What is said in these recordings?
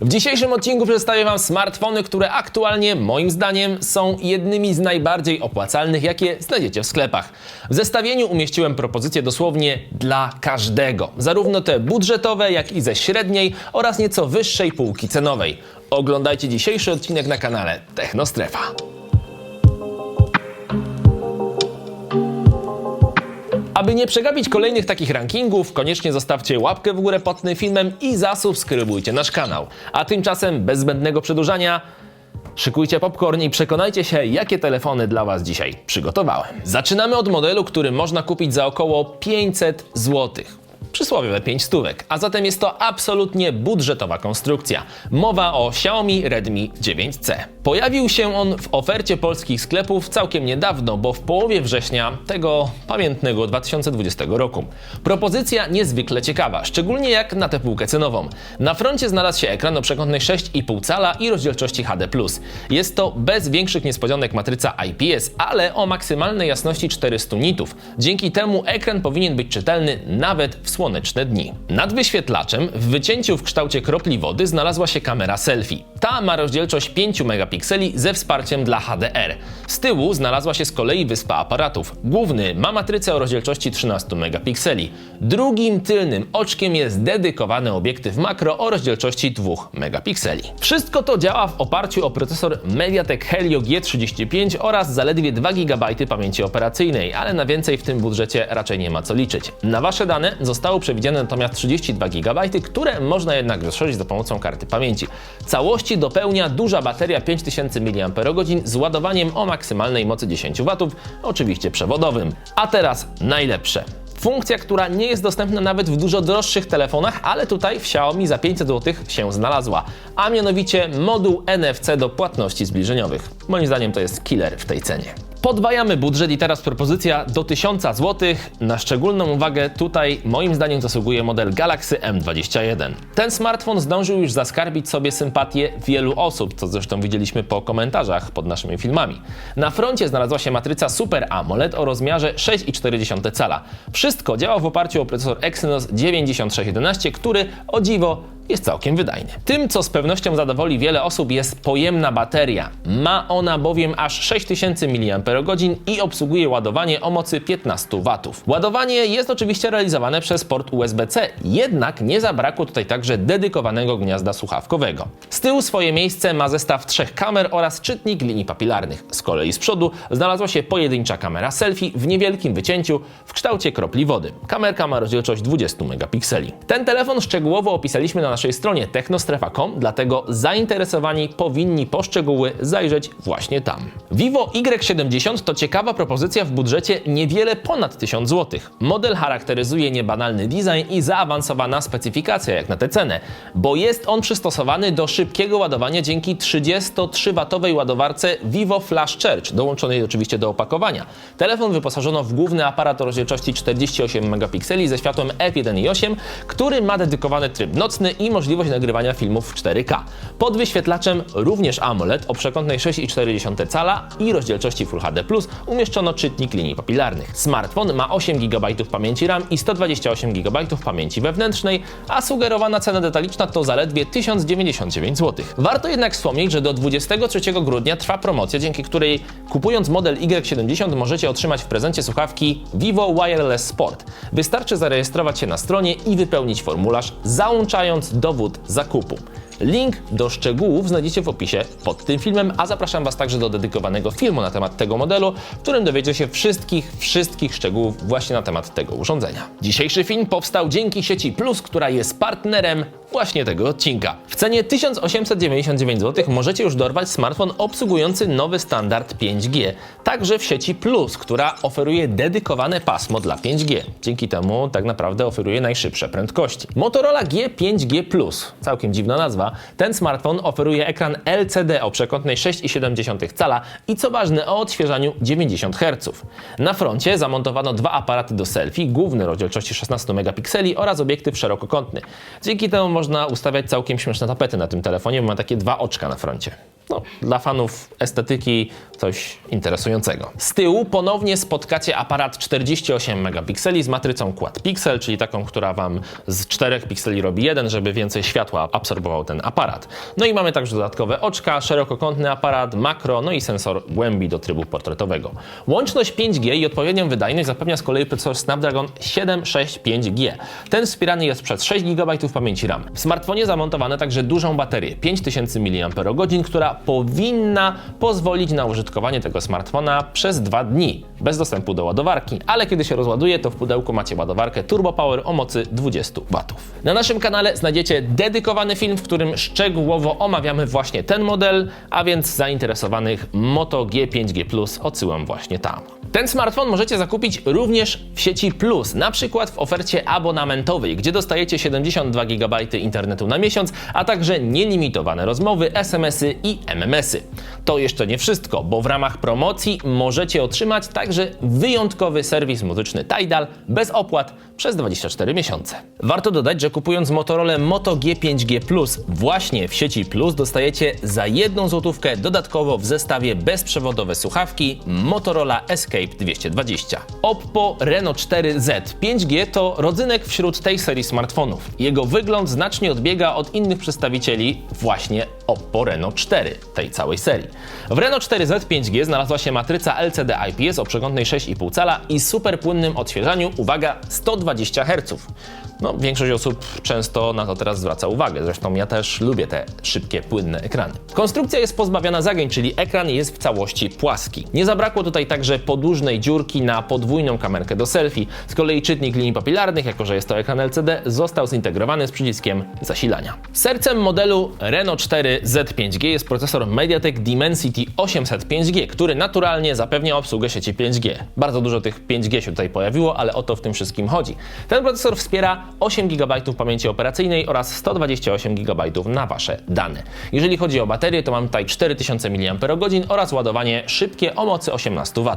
W dzisiejszym odcinku przedstawię Wam smartfony, które aktualnie moim zdaniem są jednymi z najbardziej opłacalnych, jakie znajdziecie w sklepach. W zestawieniu umieściłem propozycje dosłownie dla każdego, zarówno te budżetowe, jak i ze średniej oraz nieco wyższej półki cenowej. Oglądajcie dzisiejszy odcinek na kanale Technostrefa. Aby nie przegapić kolejnych takich rankingów, koniecznie zostawcie łapkę w górę pod tym filmem i zasubskrybujcie nasz kanał. A tymczasem, bez zbędnego przedłużania, szykujcie popcorn i przekonajcie się, jakie telefony dla Was dzisiaj przygotowałem. Zaczynamy od modelu, który można kupić za około 500 zł. Przysłowiowe 5 stówek, a zatem jest to absolutnie budżetowa konstrukcja. Mowa o Xiaomi Redmi 9C. Pojawił się on w ofercie polskich sklepów całkiem niedawno, bo w połowie września tego pamiętnego 2020 roku. Propozycja niezwykle ciekawa, szczególnie jak na tę półkę cenową. Na froncie znalazł się ekran o przekątnej 6,5 cala i rozdzielczości HD+. Jest to bez większych niespodzianek matryca IPS, ale o maksymalnej jasności 400 nitów. Dzięki temu ekran powinien być czytelny nawet w słoneczne dni. Nad wyświetlaczem w wycięciu w kształcie kropli wody znalazła się kamera selfie. Ta ma rozdzielczość 5 megapikseli ze wsparciem dla HDR. Z tyłu znalazła się z kolei wyspa aparatów. Główny ma matrycę o rozdzielczości 13 megapikseli. Drugim tylnym oczkiem jest dedykowany obiektyw makro o rozdzielczości 2 megapikseli. Wszystko to działa w oparciu o procesor MediaTek Helio G35 oraz zaledwie 2 GB pamięci operacyjnej, ale na więcej w tym budżecie raczej nie ma co liczyć. Na Wasze dane zostało przewidziane natomiast 32 GB, które można jednak rozszerzyć za pomocą karty pamięci. Całości dopełnia duża bateria 5000 mAh z ładowaniem o maksymalnej mocy 10 W, oczywiście przewodowym. A teraz najlepsze. Funkcja, która nie jest dostępna nawet w dużo droższych telefonach, ale tutaj w Xiaomi za 500 zł się znalazła, a mianowicie moduł NFC do płatności zbliżeniowych. Moim zdaniem to jest killer w tej cenie. Podwajamy budżet i teraz propozycja do 1000 zł. Na szczególną uwagę tutaj moim zdaniem zasługuje model Galaxy M21. Ten smartfon zdążył już zaskarbić sobie sympatię wielu osób, co zresztą widzieliśmy po komentarzach pod naszymi filmami. Na froncie znalazła się matryca Super AMOLED o rozmiarze 6,4 cala. Wszystko działa w oparciu o procesor Exynos 9611, który o dziwo jest całkiem wydajny. Tym, co z pewnością zadowoli wiele osób, jest pojemna bateria. Ma ona bowiem aż 6000 mAh i obsługuje ładowanie o mocy 15 W. Ładowanie jest oczywiście realizowane przez port USB-C, jednak nie zabrakło tutaj także dedykowanego gniazda słuchawkowego. Z tyłu swoje miejsce ma zestaw trzech kamer oraz czytnik linii papilarnych. Z kolei z przodu znalazła się pojedyncza kamera selfie w niewielkim wycięciu w kształcie kropli wody. Kamerka ma rozdzielczość 20 megapikseli. Ten telefon szczegółowo opisaliśmy na naszej stronie technostrefa.com, dlatego zainteresowani powinni po szczegóły zajrzeć właśnie tam. Vivo Y70 to ciekawa propozycja w budżecie niewiele ponad 1000 zł. Model charakteryzuje niebanalny design i zaawansowana specyfikacja jak na tę cenę, bo jest on przystosowany do szybkiego ładowania dzięki 33W ładowarce Vivo Flash Charge, dołączonej oczywiście do opakowania. Telefon wyposażono w główny aparat o rozdzielczości 48 megapikseli ze światłem f1.8, który ma dedykowany tryb nocny i możliwość nagrywania filmów w 4K. Pod wyświetlaczem również AMOLED o przekątnej 6,4 cala i rozdzielczości Full HD+, umieszczono czytnik linii papilarnych. Smartfon ma 8 GB pamięci RAM i 128 GB pamięci wewnętrznej, a sugerowana cena detaliczna to zaledwie 1099 zł. Warto jednak wspomnieć, że do 23 grudnia trwa promocja, dzięki której kupując model Y70 możecie otrzymać w prezencie słuchawki Vivo Wireless Sport. Wystarczy zarejestrować się na stronie i wypełnić formularz, załączając dowód zakupu. Link do szczegółów znajdziecie w opisie pod tym filmem, a zapraszam Was także do dedykowanego filmu na temat tego modelu, w którym dowiecie się wszystkich, wszystkich szczegółów właśnie na temat tego urządzenia. Dzisiejszy film powstał dzięki sieci Plus, która jest partnerem właśnie tego odcinka. W cenie 1899 zł możecie już dorwać smartfon obsługujący nowy standard 5G, także w sieci Plus, która oferuje dedykowane pasmo dla 5G. Dzięki temu tak naprawdę oferuje najszybsze prędkości. Motorola G5G Plus, całkiem dziwna nazwa, ten smartfon oferuje ekran LCD o przekątnej 6,7 cala i co ważne o odświeżaniu 90 Hz. Na froncie zamontowano dwa aparaty do selfie, główny rozdzielczości 16 megapikseli oraz obiektyw szerokokątny. Dzięki temu można ustawiać całkiem śmieszne tapety na tym telefonie, bo ma takie dwa oczka na froncie. No, dla fanów estetyki coś interesującego. Z tyłu ponownie spotkacie aparat 48 megapikseli z matrycą quad pixel, czyli taką, która Wam z 4 pikseli robi jeden, żeby więcej światła absorbował ten aparat. No i mamy także dodatkowe oczka, szerokokątny aparat, makro, no i sensor głębi do trybu portretowego. Łączność 5G i odpowiednią wydajność zapewnia z kolei procesor Snapdragon 765G. Ten wspierany jest przez 6 GB pamięci RAM. W smartfonie zamontowano także dużą baterię 5000 mAh, która powinna pozwolić na użytkowanie tego smartfona przez dwa dni bez dostępu do ładowarki, ale kiedy się rozładuje, to w pudełku macie ładowarkę Turbo Power o mocy 20 W. Na naszym kanale znajdziecie dedykowany film, w którym szczegółowo omawiamy właśnie ten model, a więc zainteresowanych Moto G5G Plus odsyłam właśnie tam. Ten smartfon możecie zakupić również w sieci Plus, na przykład w ofercie abonamentowej, gdzie dostajecie 72 GB internetu na miesiąc, a także nielimitowane rozmowy, SMS-y i MMS-y. To jeszcze nie wszystko, bo w ramach promocji możecie otrzymać także wyjątkowy serwis muzyczny Tidal bez opłat przez 24 miesiące. Warto dodać, że kupując Motorola Moto G5G Plus właśnie w sieci Plus dostajecie za jedną złotówkę dodatkowo w zestawie bezprzewodowe słuchawki Motorola Escape 220. Oppo Reno 4Z 5G to rodzynek wśród tej serii smartfonów. Jego wygląd znacznie odbiega od innych przedstawicieli właśnie Oppo Reno 4, tej całej serii. W Reno 4Z 5G znalazła się matryca LCD IPS o przekątnej 6,5 cala i super płynnym odświeżaniu, uwaga, 120 Hz. No, większość osób często na to teraz zwraca uwagę, zresztą ja też lubię te szybkie, płynne ekrany. Konstrukcja jest pozbawiona zagięć, czyli ekran jest w całości płaski. Nie zabrakło tutaj także podłużnej dziurki na podwójną kamerkę do selfie. Z kolei czytnik linii papilarnych, jako że jest to ekran LCD, został zintegrowany z przyciskiem zasilania. Sercem modelu Reno 4 Z5G jest procesor MediaTek Dimensity 805G, który naturalnie zapewnia obsługę sieci 5G. Bardzo dużo tych 5G się tutaj pojawiło, ale o to w tym wszystkim chodzi. Ten procesor wspiera 8 GB pamięci operacyjnej oraz 128 GB na Wasze dane. Jeżeli chodzi o baterię, to mam tutaj 4000 mAh oraz ładowanie szybkie o mocy 18 W.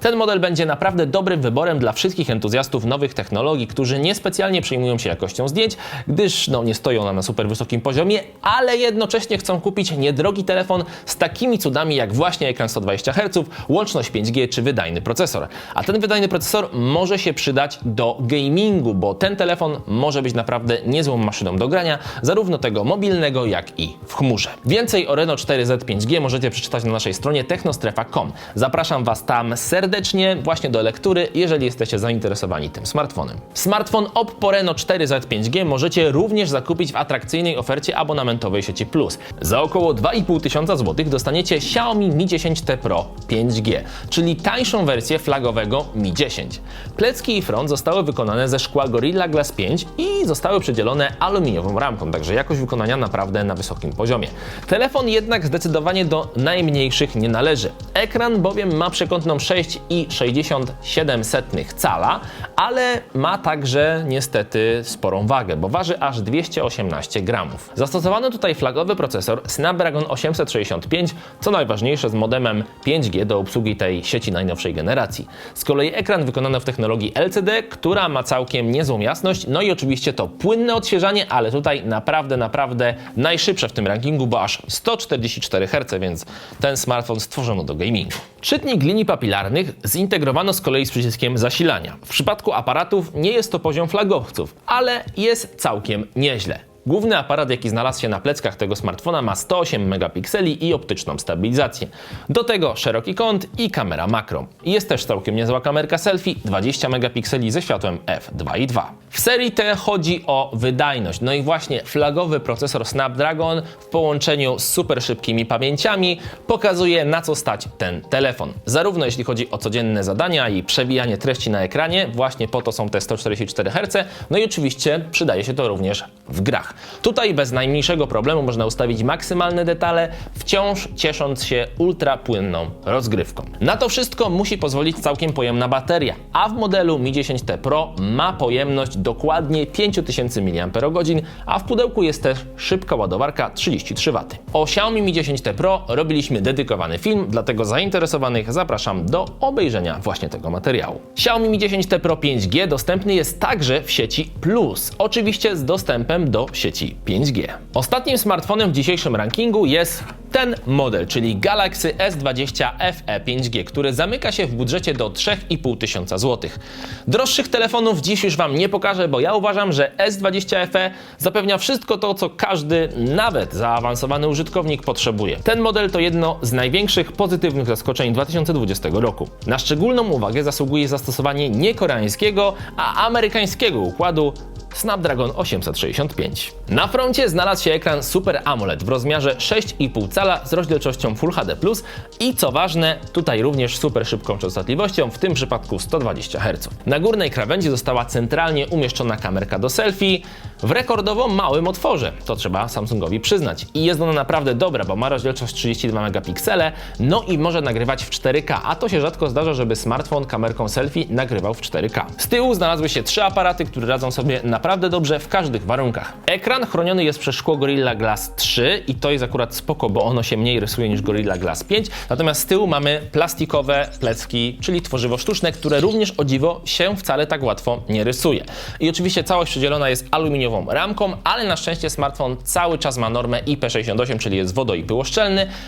Ten model będzie naprawdę dobrym wyborem dla wszystkich entuzjastów nowych technologii, którzy niespecjalnie przejmują się jakością zdjęć, gdyż no, nie stoją nam na super wysokim poziomie, ale jednocześnie chcą kupić niedrogi telefon z takimi cudami jak właśnie ekran 120 Hz, łączność 5G czy wydajny procesor. A ten wydajny procesor może się przydać do gamingu, bo ten telefon może być naprawdę niezłą maszyną do grania, zarówno tego mobilnego, jak i w chmurze. Więcej o Reno 4Z 5G możecie przeczytać na naszej stronie technostrefa.com. Zapraszam Was tam serdecznie właśnie do lektury, jeżeli jesteście zainteresowani tym smartfonem. Smartfon Oppo Reno 4Z 5G możecie również zakupić w atrakcyjnej ofercie abonamentowej sieci Plus. Za około 2,5 tysiąca złotych dostaniecie Xiaomi Mi 10T Pro 5G, czyli tańszą wersję flagowego Mi 10. Plecki i front zostały wykonane ze szkła Gorilla Glass 5 i zostały przedzielone aluminiową ramką, także jakość wykonania naprawdę na wysokim poziomie. Telefon jednak zdecydowanie do najmniejszych nie należy. Ekran bowiem ma przekątną 6,67 cala, ale ma także niestety sporą wagę, bo waży aż 218 gramów. Zastosowano tutaj flagowy procesor Snapdragon 865, co najważniejsze z modemem 5G do obsługi tej sieci najnowszej generacji. Z kolei ekran wykonano w technologii LCD, która ma całkiem niezłą jasność, no i oczywiście to płynne odświeżanie, ale tutaj naprawdę, naprawdę najszybsze w tym rankingu, bo aż 144 Hz, więc ten smartfon stworzono do gamingu. Czytnik linii papilarnych zintegrowano z kolei z przyciskiem zasilania. W przypadku aparatów nie jest to poziom flagowców, ale jest całkiem nieźle. Główny aparat, jaki znalazł się na pleckach tego smartfona, ma 108 megapikseli i optyczną stabilizację. Do tego szeroki kąt i kamera makro. Jest też całkiem niezła kamerka selfie, 20 megapikseli ze światłem f2.2. W serii T chodzi o wydajność. No i właśnie flagowy procesor Snapdragon w połączeniu z super szybkimi pamięciami pokazuje na co stać ten telefon. Zarówno jeśli chodzi o codzienne zadania i przewijanie treści na ekranie, właśnie po to są te 144 Hz, no i oczywiście przydaje się to również w grach. Tutaj bez najmniejszego problemu można ustawić maksymalne detale, wciąż ciesząc się ultra płynną rozgrywką. Na to wszystko musi pozwolić całkiem pojemna bateria, a w modelu Mi 10T Pro ma pojemność dokładnie 5000 mAh, a w pudełku jest też szybka ładowarka 33 W. O Xiaomi Mi 10T Pro robiliśmy dedykowany film, dlatego zainteresowanych zapraszam do obejrzenia właśnie tego materiału. Xiaomi Mi 10T Pro 5G dostępny jest także w sieci Plus, oczywiście z dostępem do sieci 5G. Ostatnim smartfonem w dzisiejszym rankingu jest ten model, czyli Galaxy S20 FE 5G, który zamyka się w budżecie do 3,5 tysiąca złotych. Droższych telefonów dziś już Wam nie pokażę, bo ja uważam, że S20 FE zapewnia wszystko to, co każdy, nawet zaawansowany użytkownik potrzebuje. Ten model to jedno z największych pozytywnych zaskoczeń 2020 roku. Na szczególną uwagę zasługuje zastosowanie nie koreańskiego, a amerykańskiego układu Snapdragon 865. Na froncie znalazł się ekran Super AMOLED w rozmiarze 6,5 cala z rozdzielczością Full HD+, i co ważne, tutaj również super szybką częstotliwością, w tym przypadku 120 Hz. Na górnej krawędzi została centralnie umieszczona kamerka do selfie w rekordowo małym otworze, to trzeba Samsungowi przyznać. I jest ona naprawdę dobra, bo ma rozdzielczość 32 megapiksele, no i może nagrywać w 4K, a to się rzadko zdarza, żeby smartfon kamerką selfie nagrywał w 4K. Z tyłu znalazły się trzy aparaty, które radzą sobie naprawdę dobrze w każdych warunkach. Ekran chroniony jest przez szkło Gorilla Glass 3 i to jest akurat spoko, bo ono się mniej rysuje niż Gorilla Glass 5, natomiast z tyłu mamy plastikowe plecki, czyli tworzywo sztuczne, które również o dziwo się wcale tak łatwo nie rysuje. I oczywiście całość przydzielona jest aluminiową ramką, ale na szczęście smartfon cały czas ma normę IP68, czyli jest wodo- i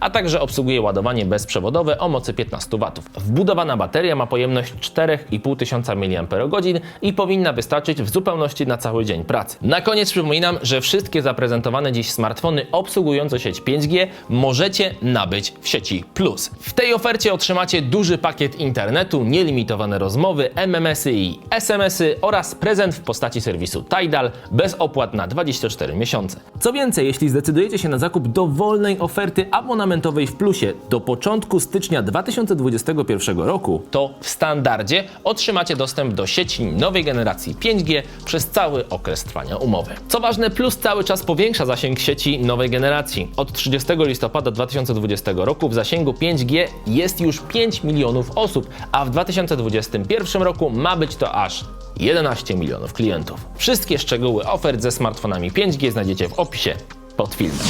a także obsługuje ładowanie bezprzewodowe o mocy 15 W. Wbudowana bateria ma pojemność 4500 mAh i powinna wystarczyć w zupełności na cały dzień pracy. Na koniec przypominam, że wszystkie zaprezentowane dziś smartfony obsługujące sieć 5G możecie nabyć w sieci Plus. W tej ofercie otrzymacie duży pakiet internetu, nielimitowane rozmowy, MMS-y i SMS-y oraz prezent w postaci serwisu Tidal bez opłat na 24 miesiące. Co więcej, jeśli zdecydujecie się na zakup dowolnej oferty abonamentowej w Plusie do początku stycznia 2021 roku, to w standardzie otrzymacie dostęp do sieci nowej generacji 5G przez cały okres trwania umowy. Co ważne, Plus cały czas powiększa zasięg sieci nowej generacji. Od 30 listopada 2020 roku w zasięgu 5G jest już 5 milionów osób, a w 2021 roku ma być to aż 11 milionów klientów. Wszystkie szczegóły ofert ze smartfonami 5G znajdziecie w opisie pod filmem.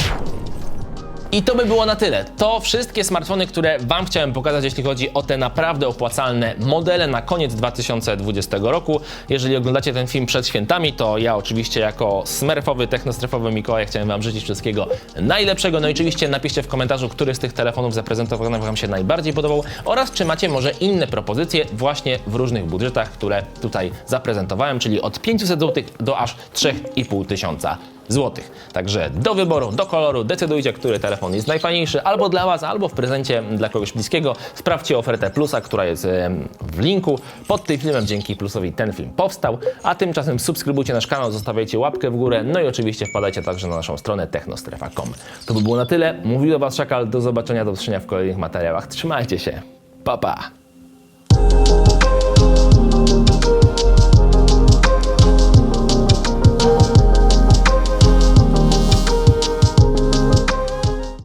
I to by było na tyle. To wszystkie smartfony, które Wam chciałem pokazać, jeśli chodzi o te naprawdę opłacalne modele na koniec 2020 roku. Jeżeli oglądacie ten film przed świętami, to ja oczywiście jako smerfowy, technostrefowy Mikołaj chciałem Wam życzyć wszystkiego najlepszego. No i oczywiście napiszcie w komentarzu, który z tych telefonów zaprezentowanych Wam się najbardziej podobał oraz czy macie może inne propozycje właśnie w różnych budżetach, które tutaj zaprezentowałem, czyli od 500 zł do aż 3,5 tysiąca złotych. Także do wyboru, do koloru decydujcie, który telefon jest najfajniejszy albo dla Was, albo w prezencie dla kogoś bliskiego. Sprawdźcie ofertę Plusa, która jest w linku pod tym filmem. Dzięki Plusowi ten film powstał. A tymczasem subskrybujcie nasz kanał, zostawiajcie łapkę w górę, no i oczywiście wpadajcie także na naszą stronę technostrefa.com. To by było na tyle. Mówił do Was Szakal. Do zobaczenia, do usłyszenia w kolejnych materiałach. Trzymajcie się. Pa, pa.